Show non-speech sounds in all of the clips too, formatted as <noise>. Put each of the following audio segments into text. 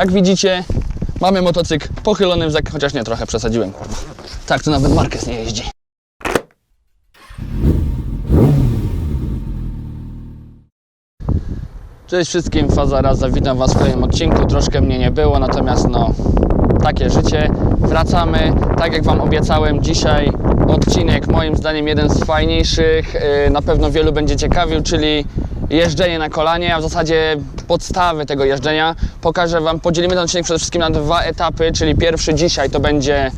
Jak widzicie, mamy motocykl pochylony w zak... chociaż nie, trochę przesadziłem. Tak, to nawet Marquez nie jeździ. Cześć wszystkim, Faza Raza, witam Was w kolejnym odcinku. Troszkę mnie nie było, natomiast no, takie życie. Wracamy, tak jak Wam obiecałem, dzisiaj odcinek moim zdaniem jeden z fajniejszych, yy, na pewno wielu będzie ciekawił, czyli jeżdżenie na kolanie, a w zasadzie podstawy tego jeżdżenia. Pokażę Wam, podzielimy ten odcinek przede wszystkim na dwa etapy, czyli pierwszy dzisiaj to będzie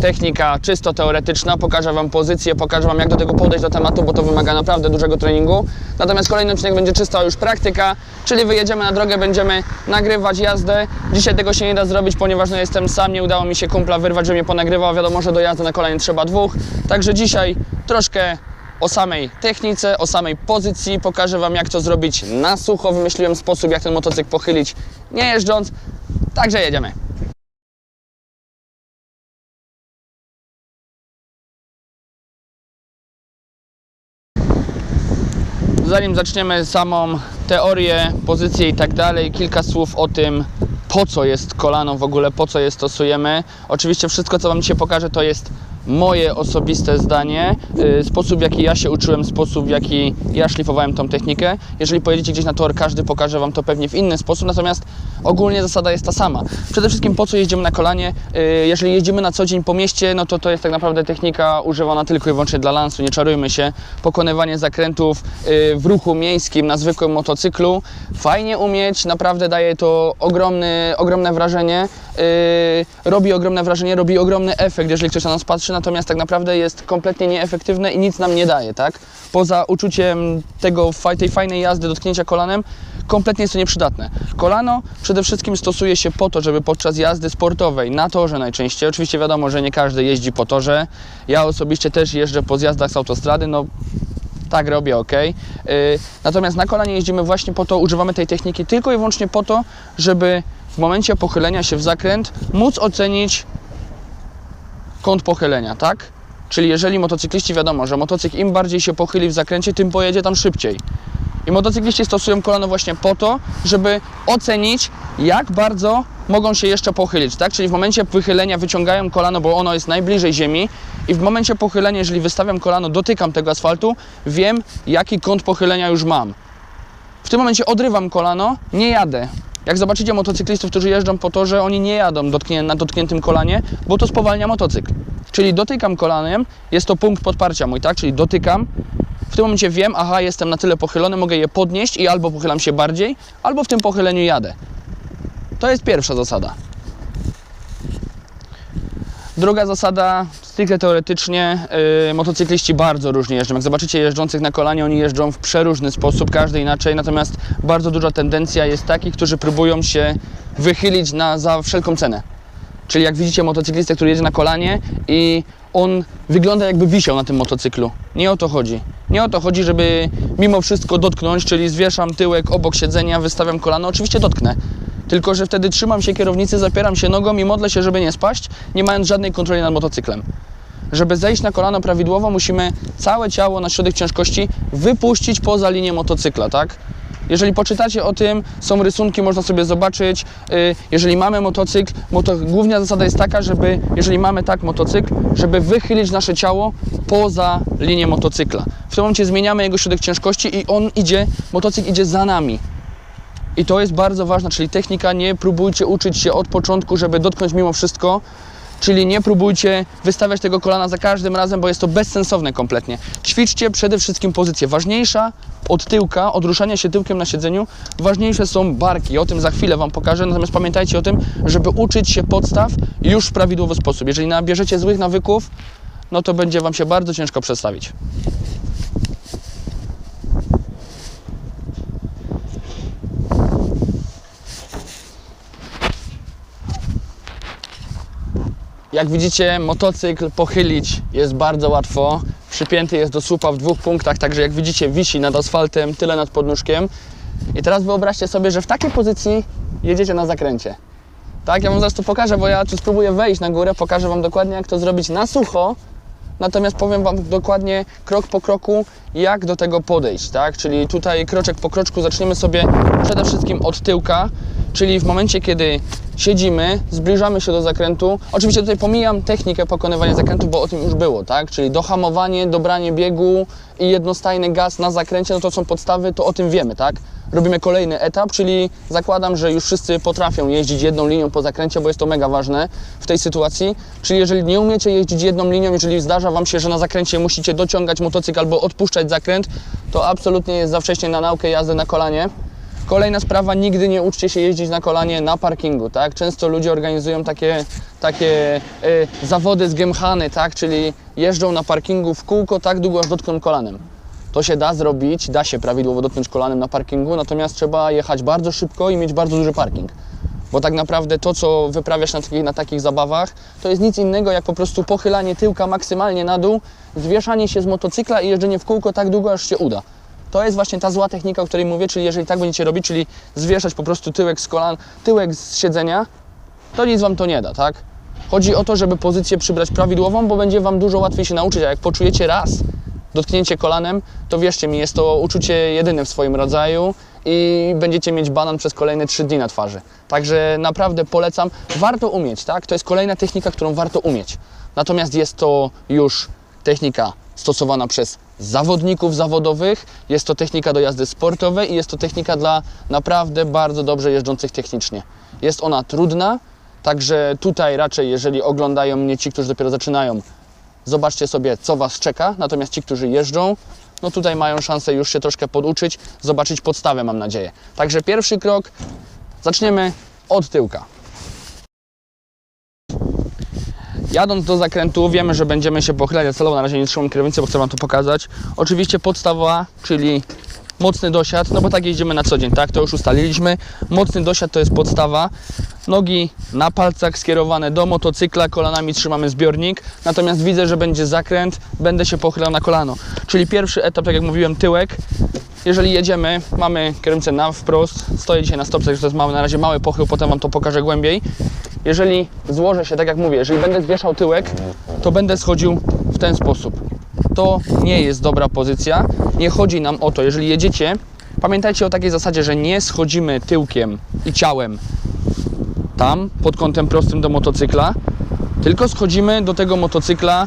technika czysto teoretyczna, pokażę Wam pozycję, pokażę Wam jak do tego podejść do tematu, bo to wymaga naprawdę dużego treningu. Natomiast kolejny odcinek będzie czysto już praktyka, czyli wyjedziemy na drogę, będziemy nagrywać jazdę. Dzisiaj tego się nie da zrobić, ponieważ no, jestem sam, nie udało mi się kumpla wyrwać, żeby mnie ponagrywał. Wiadomo, że do jazdy na kolanie trzeba dwóch. Także dzisiaj troszkę o samej technice, o samej pozycji. Pokażę Wam jak to zrobić na sucho. Wymyśliłem sposób jak ten motocykl pochylić nie jeżdżąc. Także jedziemy. Zanim zaczniemy samą teorię, pozycję i tak dalej, kilka słów o tym, po co jest kolano w ogóle, po co je stosujemy. Oczywiście wszystko, co Wam dzisiaj pokażę, to jest moje osobiste zdanie, yy, sposób, w jaki ja się uczyłem, sposób, w jaki ja szlifowałem tą technikę. Jeżeli pojedziecie gdzieś na tor, każdy pokaże Wam to pewnie w inny sposób, natomiast ogólnie zasada jest ta sama. Przede wszystkim po co jeździmy na kolanie? Yy, jeżeli jeździmy na co dzień po mieście, no to to jest tak naprawdę technika używana tylko i wyłącznie dla lansu, nie czarujmy się. Pokonywanie zakrętów yy, w ruchu miejskim na zwykłym motocyklu. Fajnie umieć, naprawdę daje to ogromny, ogromne wrażenie. Yy, robi ogromne wrażenie, robi ogromny efekt, jeżeli ktoś na nas patrzy, natomiast tak naprawdę jest kompletnie nieefektywne i nic nam nie daje, tak? Poza uczuciem tego, tej fajnej jazdy, dotknięcia kolanem, kompletnie jest to nieprzydatne. Kolano przede wszystkim stosuje się po to, żeby podczas jazdy sportowej, na torze najczęściej, oczywiście wiadomo, że nie każdy jeździ po torze, ja osobiście też jeżdżę po zjazdach z autostrady, no tak robię, ok. Natomiast na kolanie jeździmy właśnie po to, używamy tej techniki tylko i wyłącznie po to, żeby w momencie pochylenia się w zakręt móc ocenić kąt pochylenia, tak? Czyli jeżeli motocykliści wiadomo, że motocykl im bardziej się pochyli w zakręcie, tym pojedzie tam szybciej. I motocykliści stosują kolano właśnie po to, żeby ocenić, jak bardzo mogą się jeszcze pochylić, tak? Czyli w momencie wychylenia wyciągają kolano, bo ono jest najbliżej ziemi i w momencie pochylenia, jeżeli wystawiam kolano, dotykam tego asfaltu, wiem, jaki kąt pochylenia już mam. W tym momencie odrywam kolano, nie jadę. Jak zobaczycie motocyklistów, którzy jeżdżą po torze, oni nie jadą na dotkniętym kolanie, bo to spowalnia motocykl. Czyli dotykam kolanem, jest to punkt podparcia mój, tak? Czyli dotykam. W tym momencie wiem, aha, jestem na tyle pochylony, mogę je podnieść i albo pochylam się bardziej, albo w tym pochyleniu jadę. To jest pierwsza zasada. Druga zasada, stricte teoretycznie, yy, motocykliści bardzo różnie jeżdżą. Jak zobaczycie jeżdżących na kolanie, oni jeżdżą w przeróżny sposób, każdy inaczej, natomiast bardzo duża tendencja jest takich, którzy próbują się wychylić na, za wszelką cenę. Czyli jak widzicie motocyklistę, który jedzie na kolanie i on wygląda jakby wisiał na tym motocyklu. Nie o to chodzi. Nie o to chodzi, żeby mimo wszystko dotknąć, czyli zwieszam tyłek obok siedzenia, wystawiam kolano, oczywiście dotknę. Tylko, że wtedy trzymam się kierownicy, zapieram się nogą i modlę się, żeby nie spaść, nie mając żadnej kontroli nad motocyklem. Żeby zejść na kolano prawidłowo, musimy całe ciało na środek ciężkości wypuścić poza linię motocykla, tak? Jeżeli poczytacie o tym, są rysunki, można sobie zobaczyć. Y, Jeżeli mamy motocykl, moto, główna zasada jest taka, żeby, jeżeli mamy tak motocykl, żeby wychylić nasze ciało poza linię motocykla. W tym momencie zmieniamy jego środek ciężkości i on idzie, motocykl idzie za nami. I to jest bardzo ważne, czyli technika, nie próbujcie uczyć się od początku, żeby dotknąć mimo wszystko, czyli nie próbujcie wystawiać tego kolana za każdym razem, bo jest to bezsensowne kompletnie. Ćwiczcie przede wszystkim pozycję. Ważniejsza od tyłka, od ruszania się tyłkiem na siedzeniu, ważniejsze są barki. O tym za chwilę Wam pokażę, natomiast pamiętajcie o tym, żeby uczyć się podstaw już w prawidłowy sposób. Jeżeli nabierzecie złych nawyków, no to będzie Wam się bardzo ciężko przestawić. Jak widzicie, motocykl pochylić jest bardzo łatwo. Przypięty jest do słupa w dwóch punktach, także jak widzicie, wisi nad asfaltem, tyle nad podnóżkiem. I teraz wyobraźcie sobie, że w takiej pozycji jedziecie na zakręcie. Tak, ja Wam zaraz to pokażę, bo ja tu spróbuję wejść na górę, pokażę Wam dokładnie, jak to zrobić na sucho. Natomiast powiem Wam dokładnie krok po kroku, jak do tego podejść, tak? Czyli tutaj kroczek po kroczku zaczniemy sobie przede wszystkim od tyłka, Czyli w momencie, kiedy siedzimy, zbliżamy się do zakrętu. Oczywiście tutaj pomijam technikę pokonywania zakrętu, bo o tym już było, tak? Czyli dohamowanie, dobranie biegu i jednostajny gaz na zakręcie, no to są podstawy, to o tym wiemy, tak? Robimy kolejny etap, czyli zakładam, że już wszyscy potrafią jeździć jedną linią po zakręcie, bo jest to mega ważne w tej sytuacji. Czyli jeżeli nie umiecie jeździć jedną linią, jeżeli zdarza Wam się, że na zakręcie musicie dociągać motocykl albo odpuszczać zakręt, to absolutnie jest za wcześnie na naukę jazdy na kolanie. Kolejna sprawa, nigdy nie uczcie się jeździć na kolanie na parkingu, tak? Często ludzie organizują takie, takie y, zawody z gemchany, tak? Czyli jeżdżą na parkingu w kółko tak długo, aż dotkną kolanem. To się da zrobić, da się prawidłowo dotknąć kolanem na parkingu, natomiast trzeba jechać bardzo szybko i mieć bardzo duży parking. Bo tak naprawdę to, co wyprawiasz na takich, na takich zabawach, to jest nic innego jak po prostu pochylanie tyłka maksymalnie na dół, zwieszanie się z motocykla i jeżdżenie w kółko tak długo, aż się uda. To jest właśnie ta zła technika, o której mówię, czyli jeżeli tak będziecie robić, czyli zwieszać po prostu tyłek z kolan, tyłek z siedzenia, to nic Wam to nie da, tak? Chodzi o to, żeby pozycję przybrać prawidłową, bo będzie Wam dużo łatwiej się nauczyć, a jak poczujecie raz dotknięcie kolanem, to wierzcie mi, jest to uczucie jedyne w swoim rodzaju i będziecie mieć banan przez kolejne 3 dni na twarzy. Także naprawdę polecam. Warto umieć, tak? To jest kolejna technika, którą warto umieć. Natomiast jest to już technika stosowana przez zawodników zawodowych, jest to technika do jazdy sportowej i jest to technika dla naprawdę bardzo dobrze jeżdżących technicznie. Jest ona trudna, także tutaj raczej, jeżeli oglądają mnie ci, którzy dopiero zaczynają, zobaczcie sobie, co Was czeka. Natomiast ci, którzy jeżdżą, no tutaj mają szansę już się troszkę poduczyć, zobaczyć podstawę, mam nadzieję. Także pierwszy krok, zaczniemy od tyłka. Jadąc do zakrętu wiemy, że będziemy się pochylać, celowo na razie nie trzymam kierownicy, bo chcę Wam to pokazać. Oczywiście podstawa, czyli mocny dosiad, no bo tak jeździmy na co dzień, tak? To już ustaliliśmy. Mocny dosiad to jest podstawa. Nogi na palcach skierowane do motocykla, kolanami trzymamy zbiornik. Natomiast widzę, że będzie zakręt, będę się pochylał na kolano. Czyli pierwszy etap, tak jak mówiłem, tyłek. Jeżeli jedziemy, mamy kierownicę na wprost, stoję dzisiaj na stopce, że to jest mały, na razie mały pochył, potem Wam to pokażę głębiej. Jeżeli złożę się, tak jak mówię, jeżeli będę zwieszał tyłek, to będę schodził w ten sposób. To nie jest dobra pozycja. Nie chodzi nam o to, jeżeli jedziecie, pamiętajcie o takiej zasadzie, że nie schodzimy tyłkiem i ciałem tam pod kątem prostym do motocykla, tylko schodzimy do tego motocykla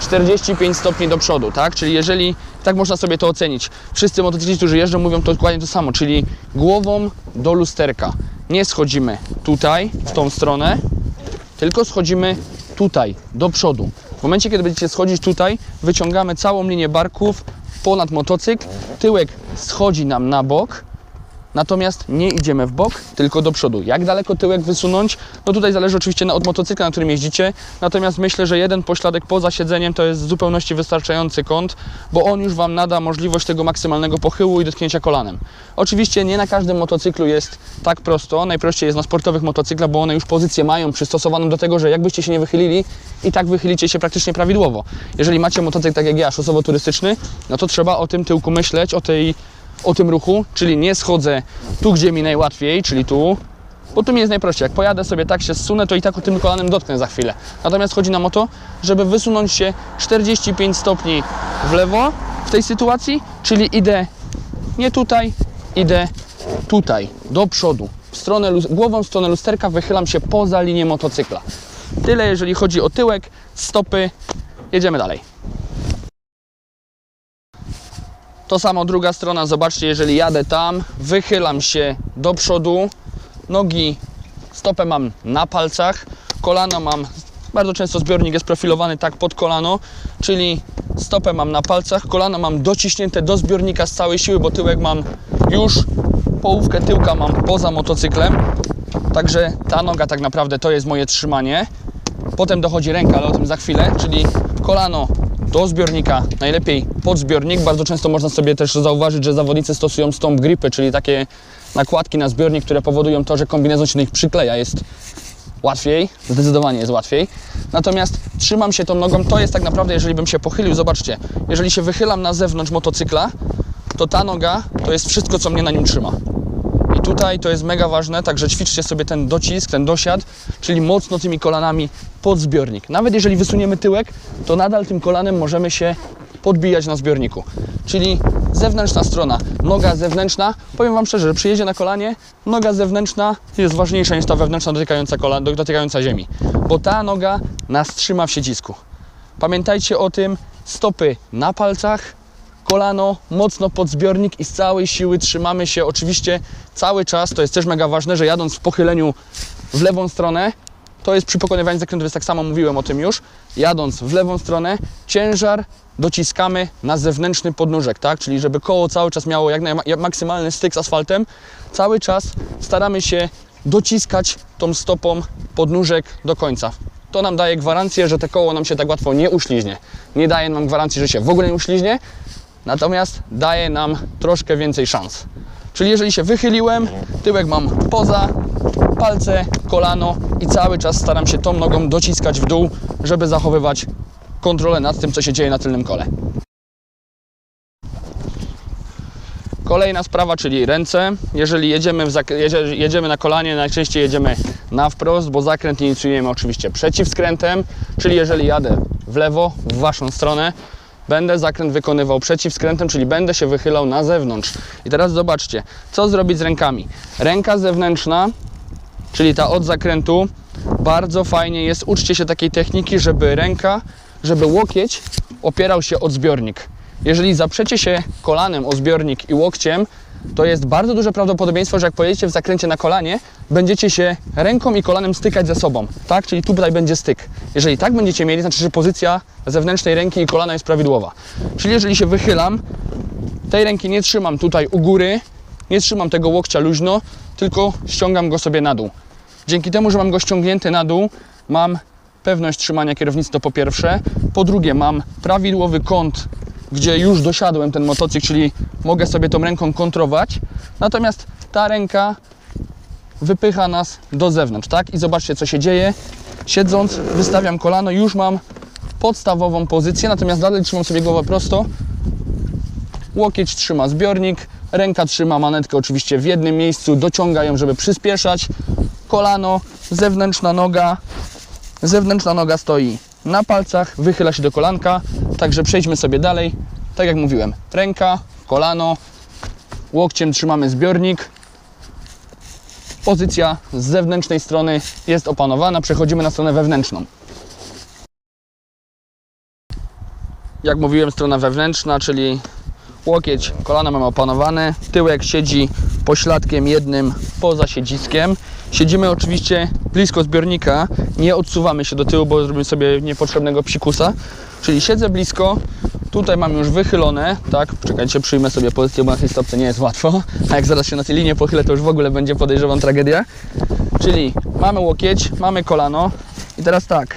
45 stopni do przodu, tak? Czyli jeżeli, tak można sobie to ocenić. Wszyscy motocykliści, którzy jeżdżą, mówią to dokładnie to samo, czyli głową do lusterka. Nie schodzimy tutaj, w tą stronę, tylko schodzimy tutaj, do przodu. W momencie, kiedy będziecie schodzić tutaj, wyciągamy całą linię barków ponad motocykl, tyłek schodzi nam na bok, Natomiast nie idziemy w bok, tylko do przodu. Jak daleko tyłek wysunąć? No tutaj zależy oczywiście na- od motocykla, na którym jeździcie. Natomiast myślę, że jeden pośladek poza siedzeniem to jest w zupełności wystarczający kąt, bo on już Wam nada możliwość tego maksymalnego pochyłu i dotknięcia kolanem. Oczywiście nie na każdym motocyklu jest tak prosto. Najprościej jest na sportowych motocyklach, bo one już pozycję mają przystosowaną do tego, że jakbyście się nie wychylili, i tak wychylicie się praktycznie prawidłowo. Jeżeli macie motocykl tak jak ja, szosowo-turystyczny, no to trzeba o tym tyłku myśleć, o tej o tym ruchu, czyli nie schodzę tu, gdzie mi najłatwiej, czyli tu, bo tu mi jest najprościej. Jak pojadę sobie tak się zsunę, to i tak o tym kolanem dotknę za chwilę. Natomiast chodzi nam o to, żeby wysunąć się 45 stopni w lewo w tej sytuacji, czyli idę nie tutaj, idę tutaj, do przodu, w stronę, głową w stronę lusterka, wychylam się poza linię motocykla. Tyle, jeżeli chodzi o tyłek, stopy. Jedziemy dalej. To samo druga strona, zobaczcie, jeżeli jadę tam, wychylam się do przodu, nogi, stopę mam na palcach, kolano mam, bardzo często zbiornik jest profilowany tak pod kolano, czyli stopę mam na palcach, kolano mam dociśnięte do zbiornika z całej siły, bo tyłek mam już, połówkę tyłka mam poza motocyklem, także ta noga tak naprawdę to jest moje trzymanie. Potem dochodzi ręka, ale o tym za chwilę, czyli kolano do zbiornika, najlepiej pod zbiornik. Bardzo często można sobie też zauważyć, że zawodnicy stosują stomp gripy, czyli takie nakładki na zbiornik, które powodują to, że kombinezon się do nich przykleja. Jest łatwiej, zdecydowanie jest łatwiej. Natomiast trzymam się tą nogą, to jest tak naprawdę, jeżeli bym się pochylił, zobaczcie, jeżeli się wychylam na zewnątrz motocykla, to ta noga to jest wszystko, co mnie na nim trzyma. Tutaj to jest mega ważne, także ćwiczcie sobie ten docisk, ten dosiad, czyli mocno tymi kolanami pod zbiornik. Nawet jeżeli wysuniemy tyłek, to nadal tym kolanem możemy się podbijać na zbiorniku. Czyli zewnętrzna strona, noga zewnętrzna. Powiem Wam szczerze, że przyjedzie na kolanie, noga zewnętrzna jest ważniejsza niż ta wewnętrzna dotykająca, kolan, dotykająca ziemi, bo ta noga nas trzyma w siecisku. Pamiętajcie o tym, stopy na palcach, kolano mocno pod zbiornik i z całej siły trzymamy się oczywiście cały czas, to jest też mega ważne, że jadąc w pochyleniu w lewą stronę, to jest przy pokonywaniu zakrętów, tak samo mówiłem o tym już, jadąc w lewą stronę, ciężar dociskamy na zewnętrzny podnóżek, tak? Czyli żeby koło cały czas miało jak jak maksymalny styk z asfaltem, cały czas staramy się dociskać tą stopą podnóżek do końca. To nam daje gwarancję, że te koło nam się tak łatwo nie uśliźnie. Nie daje nam gwarancji, że się w ogóle nie uśliźnie, natomiast daje nam troszkę więcej szans. Czyli jeżeli się wychyliłem, tyłek mam poza, palce, kolano i cały czas staram się tą nogą dociskać w dół, żeby zachowywać kontrolę nad tym, co się dzieje na tylnym kole. Kolejna sprawa, czyli ręce. Jeżeli jedziemy, jedzie, jedziemy na kolanie, najczęściej jedziemy na wprost, bo zakręt inicjujemy oczywiście przeciwskrętem, czyli jeżeli jadę w lewo, w Waszą stronę, będę zakręt wykonywał przeciwskrętem, czyli będę się wychylał na zewnątrz. I teraz zobaczcie, co zrobić z rękami. Ręka zewnętrzna, czyli ta od zakrętu, bardzo fajnie jest, uczcie się takiej techniki, żeby ręka, żeby łokieć opierał się od zbiornik. Jeżeli zaprzecie się kolanem o zbiornik i łokciem, to jest bardzo duże prawdopodobieństwo, że jak pojedziecie w zakręcie na kolanie, będziecie się ręką i kolanem stykać ze sobą, tak? Czyli tutaj będzie styk. Jeżeli tak będziecie mieli, znaczy, że pozycja zewnętrznej ręki i kolana jest prawidłowa. Czyli jeżeli się wychylam, tej ręki nie trzymam tutaj u góry, nie trzymam tego łokcia luźno, tylko ściągam go sobie na dół. Dzięki temu, że mam go ściągnięty na dół, mam pewność trzymania kierownicy, to po pierwsze. Po drugie, mam prawidłowy kąt, gdzie już dosiadłem ten motocykl, czyli mogę sobie tą ręką kontrować. Natomiast ta ręka wypycha nas do zewnątrz, tak? I zobaczcie, co się dzieje. Siedząc, wystawiam kolano, już mam podstawową pozycję, natomiast dalej trzymam sobie głowę prosto. Łokieć trzyma zbiornik, ręka trzyma manetkę oczywiście w jednym miejscu, dociąga ją, żeby przyspieszać. Kolano, zewnętrzna noga, zewnętrzna noga stoi na palcach, wychyla się do kolanka, także przejdźmy sobie dalej. Tak jak mówiłem, ręka, kolano, łokciem trzymamy zbiornik. Pozycja z zewnętrznej strony jest opanowana, przechodzimy na stronę wewnętrzną. Jak mówiłem, strona wewnętrzna, czyli łokieć, kolana mamy opanowane, tyłek siedzi pośladkiem jednym poza siedziskiem. Siedzimy oczywiście blisko zbiornika, nie odsuwamy się do tyłu, bo zrobimy sobie niepotrzebnego psikusa. Czyli siedzę blisko, tutaj mam już wychylone, tak, czekajcie, przyjmę sobie pozycję, bo na tej stopce nie jest łatwo, a jak zaraz się na tej linie pochylę, to już w ogóle będzie podejrzewam tragedia. Czyli mamy łokieć, mamy kolano i teraz tak,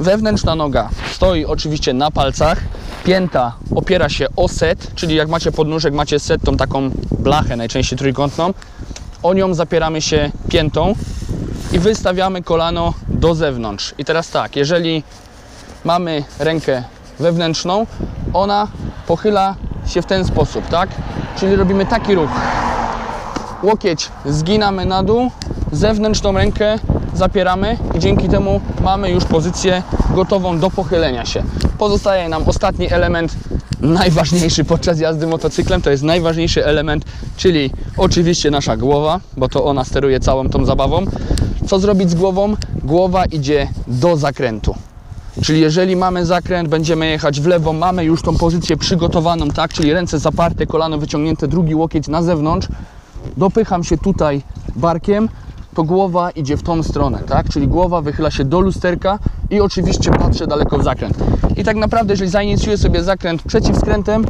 Wewnętrzna noga stoi oczywiście na palcach. Pięta opiera się o set, czyli jak macie podnóżek, macie set, tą taką blachę, najczęściej trójkątną. O nią zapieramy się piętą i wystawiamy kolano do zewnątrz. I teraz tak, jeżeli mamy rękę wewnętrzną, ona pochyla się w ten sposób, tak? Czyli robimy taki ruch. Łokieć zginamy na dół, zewnętrzną rękę zapieramy i dzięki temu mamy już pozycję gotową do pochylenia się. Pozostaje nam ostatni element, najważniejszy podczas jazdy motocyklem, to jest najważniejszy element, czyli oczywiście nasza głowa, bo to ona steruje całą tą zabawą. Co zrobić z głową? Głowa idzie do zakrętu. Czyli jeżeli mamy zakręt, będziemy jechać w lewo, mamy już tą pozycję przygotowaną, tak? Czyli ręce zaparte, kolano wyciągnięte, drugi łokieć na zewnątrz. Dopycham się tutaj barkiem, to głowa idzie w tą stronę, tak? Czyli głowa wychyla się do lusterka i oczywiście patrzę daleko w zakręt. I tak naprawdę, jeżeli zainicjuję sobie zakręt przeciwskrętem,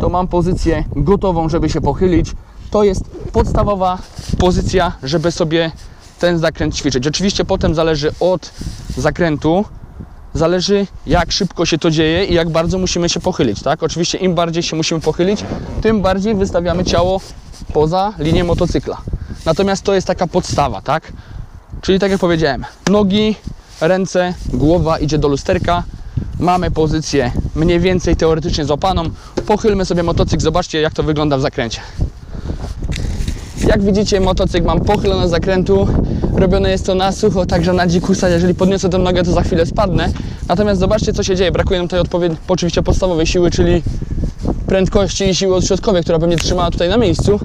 to mam pozycję gotową, żeby się pochylić. To jest podstawowa pozycja, żeby sobie ten zakręt ćwiczyć. Oczywiście potem zależy od zakrętu, zależy jak szybko się to dzieje i jak bardzo musimy się pochylić, tak? Oczywiście im bardziej się musimy pochylić, tym bardziej wystawiamy ciało poza linię motocykla. Natomiast to jest taka podstawa, tak? Czyli tak jak powiedziałem, nogi, ręce, głowa idzie do lusterka. Mamy pozycję mniej więcej teoretycznie złapaną. Pochylmy sobie motocykl, zobaczcie jak to wygląda w zakręcie. Jak widzicie, motocykl mam pochylone z zakrętu. Robione jest to na sucho, także na dzikusa. Jeżeli podniosę tę nogę, to za chwilę spadnę. Natomiast zobaczcie, co się dzieje. Brakuje nam tutaj odpowiedniej, oczywiście podstawowej siły, czyli prędkości i siły odśrodkowej, która będzie trzymała tutaj na miejscu.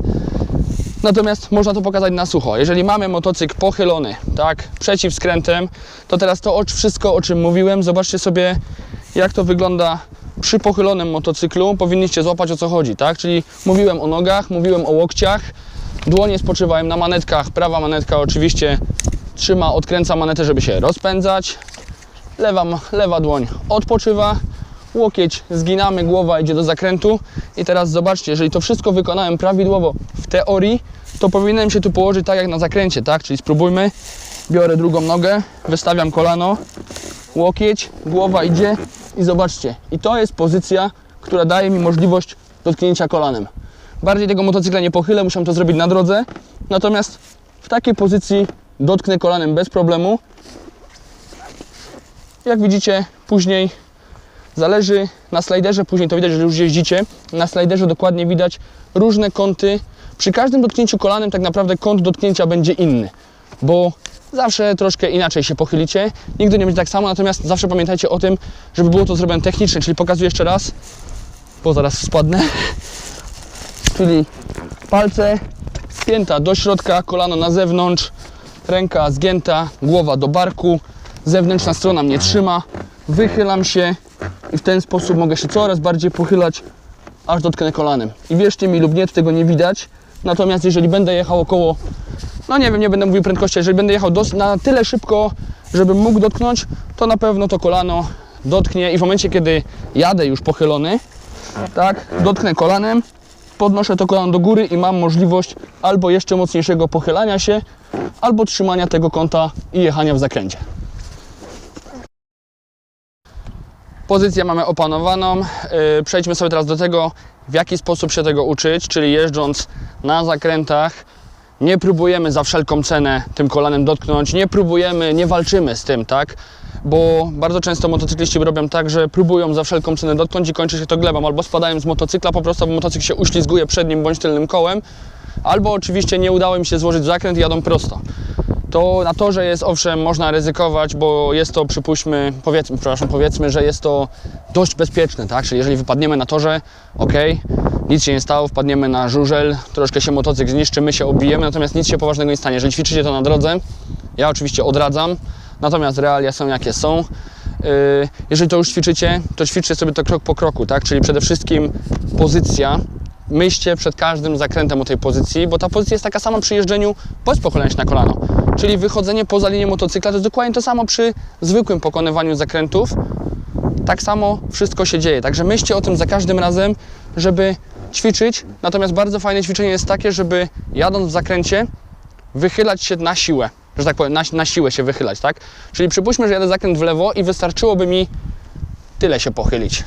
Natomiast można to pokazać na sucho. Jeżeli mamy motocykl pochylony, tak, przeciw skrętem, to teraz to wszystko, o czym mówiłem, zobaczcie sobie, jak to wygląda przy pochylonym motocyklu. Powinniście złapać o co chodzi, tak? Czyli mówiłem o nogach, mówiłem o łokciach, dłonie spoczywają na manetkach. Prawa manetka oczywiście trzyma, odkręca manetę, żeby się rozpędzać. Lewa, lewa dłoń odpoczywa, łokieć zginamy, głowa idzie do zakrętu. I teraz zobaczcie, jeżeli to wszystko wykonałem prawidłowo w teorii, to powinienem się tu położyć tak jak na zakręcie, tak? Czyli spróbujmy. Biorę drugą nogę, wystawiam kolano, łokieć, głowa idzie i zobaczcie. I to jest pozycja, która daje mi możliwość dotknięcia kolanem. Bardziej tego motocykla nie pochylę, musiałem to zrobić na drodze. Natomiast w takiej pozycji dotknę kolanem bez problemu. Jak widzicie, później zależy na slajderze, później to widać, że już jeździcie. Na slajderze dokładnie widać różne kąty. Przy każdym dotknięciu kolanem tak naprawdę kąt dotknięcia będzie inny, bo zawsze troszkę inaczej się pochylicie. Nigdy nie będzie tak samo, natomiast zawsze pamiętajcie o tym, żeby było to zrobione technicznie, czyli pokazuję jeszcze raz, bo zaraz spadnę. <laughs> Czyli palce spięta do środka, kolano na zewnątrz, ręka zgięta, głowa do barku, zewnętrzna strona mnie trzyma, wychylam się i w ten sposób mogę się coraz bardziej pochylać, aż dotknę kolanem. I wierzcie mi lub nie, tego nie widać, natomiast jeżeli będę jechał około, no nie wiem, nie będę mówił prędkości, jeżeli będę jechał na tyle szybko, żebym mógł dotknąć, to na pewno to kolano dotknie. I w momencie, kiedy jadę już pochylony, tak, dotknę kolanem, podnoszę to kolano do góry i mam możliwość albo jeszcze mocniejszego pochylania się, albo trzymania tego kąta i jechania w zakręcie. Pozycję mamy opanowaną. Yy, Przejdźmy sobie teraz do tego, w jaki sposób się tego uczyć, czyli jeżdżąc na zakrętach, nie próbujemy za wszelką cenę tym kolanem dotknąć, nie próbujemy, nie walczymy z tym, tak? Bo bardzo często motocykliści robią tak, że próbują za wszelką cenę dotknąć i kończy się to glebą, albo spadają z motocykla po prostu, bo motocykl się uślizguje przednim bądź tylnym kołem, albo oczywiście nie udało im się złożyć zakręt i jadą prosto. To na torze jest owszem, można ryzykować, bo jest to, przypuśćmy, powiedzmy, przepraszam, powiedzmy, że jest to dość bezpieczne, tak? Czyli jeżeli wypadniemy na torze, ok, nic się nie stało, wpadniemy na żużel, troszkę się motocykl zniszczy, my się obijemy, natomiast nic się poważnego nie stanie. Jeżeli ćwiczycie to na drodze, ja oczywiście odradzam, natomiast realia są jakie są. Yy, Jeżeli to już ćwiczycie, to ćwiczcie sobie to krok po kroku, tak? Czyli przede wszystkim pozycja, myślcie przed każdym zakrętem o tej pozycji, bo ta pozycja jest taka sama przy jeżdżeniu bez pochylenia się na kolano. Czyli wychodzenie poza linię motocykla to jest dokładnie to samo przy zwykłym pokonywaniu zakrętów. Tak samo wszystko się dzieje. Także myślcie o tym za każdym razem, żeby ćwiczyć. Natomiast bardzo fajne ćwiczenie jest takie, żeby jadąc w zakręcie, wychylać się na siłę. Że tak powiem, na, na siłę się wychylać, tak? Czyli przypuśćmy, że jadę zakręt w lewo i wystarczyłoby mi tyle się pochylić.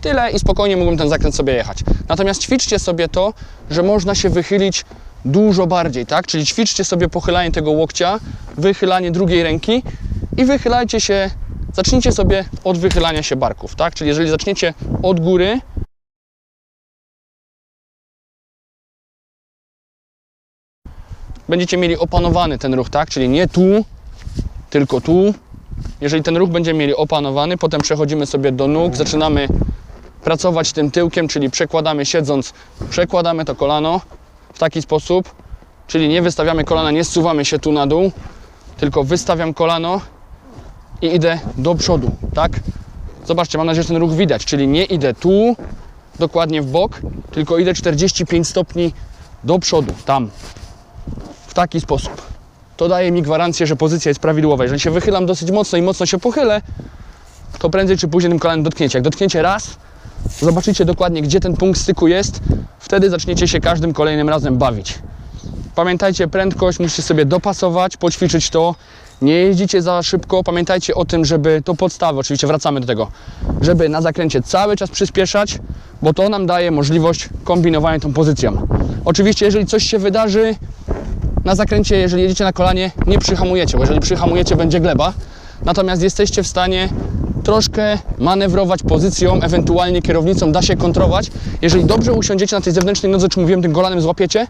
Tyle i spokojnie mógłbym ten zakręt sobie jechać. Natomiast ćwiczcie sobie to, że można się wychylić dużo bardziej, tak? Czyli ćwiczcie sobie pochylanie tego łokcia, wychylanie drugiej ręki i wychylajcie się, zacznijcie sobie od wychylania się barków, tak? Czyli jeżeli zaczniecie od góry, będziecie mieli opanowany ten ruch, tak? Czyli nie tu, tylko tu. Jeżeli ten ruch będziemy mieli opanowany, potem przechodzimy sobie do nóg, zaczynamy pracować tym tyłkiem, czyli przekładamy siedząc, przekładamy to kolano w taki sposób, czyli nie wystawiamy kolana, nie zsuwamy się tu na dół, tylko wystawiam kolano i idę do przodu, tak? Zobaczcie, mam nadzieję, że ten ruch widać, czyli nie idę tu, dokładnie w bok, tylko idę 45 stopni do przodu, tam, w taki sposób. To daje mi gwarancję, że pozycja jest prawidłowa. Jeżeli się wychylam dosyć mocno i mocno się pochylę, to prędzej czy później tym kolanem dotknięcie. Jak dotknięcie raz, zobaczycie dokładnie, gdzie ten punkt styku jest, wtedy zaczniecie się każdym kolejnym razem bawić. Pamiętajcie, prędkość musicie sobie dopasować, poćwiczyć to. Nie jeździcie za szybko. Pamiętajcie o tym, żeby to podstawy, oczywiście wracamy do tego, żeby na zakręcie cały czas przyspieszać, bo to nam daje możliwość kombinowania tą pozycją. Oczywiście, jeżeli coś się wydarzy, na zakręcie, jeżeli jedziecie na kolanie, nie przyhamujecie, bo jeżeli przyhamujecie, będzie gleba. Natomiast jesteście w stanie troszkę manewrować pozycją, ewentualnie kierownicą da się kontrować. Jeżeli dobrze usiądziecie na tej zewnętrznej nodze, czy mówiłem, tym kolanem złapiecie,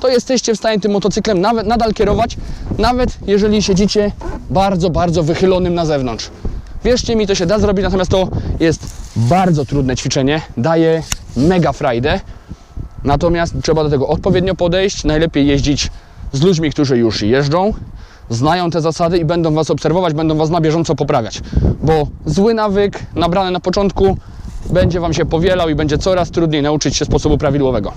to jesteście w stanie tym motocyklem nawet nadal kierować, nawet jeżeli siedzicie bardzo, bardzo wychylonym na zewnątrz. Wierzcie mi, to się da zrobić, natomiast to jest bardzo trudne ćwiczenie, daje mega frajdę, natomiast trzeba do tego odpowiednio podejść, najlepiej jeździć z ludźmi, którzy już jeżdżą, znają te zasady i będą Was obserwować, będą Was na bieżąco poprawiać, bo zły nawyk nabrany na początku będzie Wam się powielał i będzie coraz trudniej nauczyć się sposobu prawidłowego.